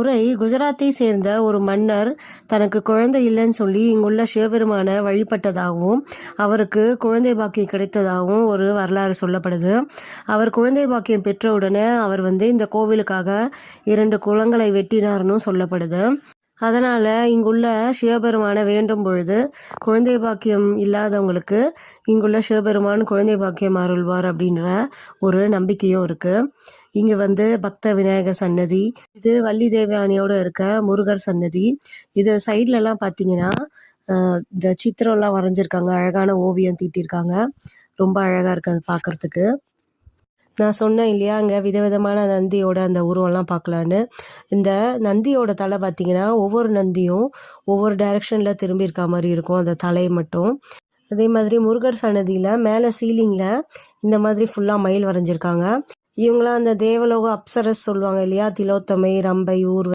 முறை குஜராத்தை சேர்ந்த ஒரு மன்னர் தனக்கு குழந்தை இல்லைன்னு சொல்லி இங்குள்ள சிவபெருமானை வழிபட்டதாகவும் அவருக்கு குழந்தை பாக்கியம் கிடைத்ததாகவும் ஒரு வரலாறு சொல்லப்படுது. அவர் குழந்தை பாக்கியம் பெற்ற உடனே அவர் வந்து இந்த கோவிலுக்காக இரண்டு குளங்களை வெட்டினார்னு சொல்லப்படுது. அதனால் இங்குள்ள சிவபெருமானை வேண்டும் பொழுது குழந்தை பாக்கியம் இல்லாதவங்களுக்கு இங்குள்ள சிவபெருமான் குழந்தை பாக்கியம் அருள்வார் அப்படின்ற ஒரு நம்பிக்கையும் இருக்குது இங்கே வந்து பக்த விநாயகர் சன்னதி இது வள்ளி தேவயானியோட இருக்க முருகர் சன்னதி. இது சைட்லலாம் பார்த்தீங்கன்னா இந்த சித்திரம்லாம் வரைஞ்சிருக்காங்க. அழகான ஓவியம் தீட்டியிருக்காங்க ரொம்ப அழகாக இருக்குது அது பார்க்குறதுக்கு நான் சொன்னேன் இல்லையா அங்கே விதவிதமான நந்தியோட அந்த உருவம்லாம் பார்க்கலான்னு. இந்த நந்தியோட தலை பார்த்தீங்கன்னா ஒவ்வொரு நந்தியும் ஒவ்வொரு டைரெக்ஷனில் திரும்பி இருக்க மாதிரி இருக்கும் அந்த தலை மட்டும். அதே மாதிரி முருகர் சன்னதியில் மேலே சீலிங்கில் இந்த மாதிரி ஃபுல்லாக மயில் வரைஞ்சிருக்காங்க. இவங்களாம் அந்த தேவலோக அப்சரஸ் சொல்லுவாங்க இல்லையா திலோத்தமை ரம்பை ஊர்வ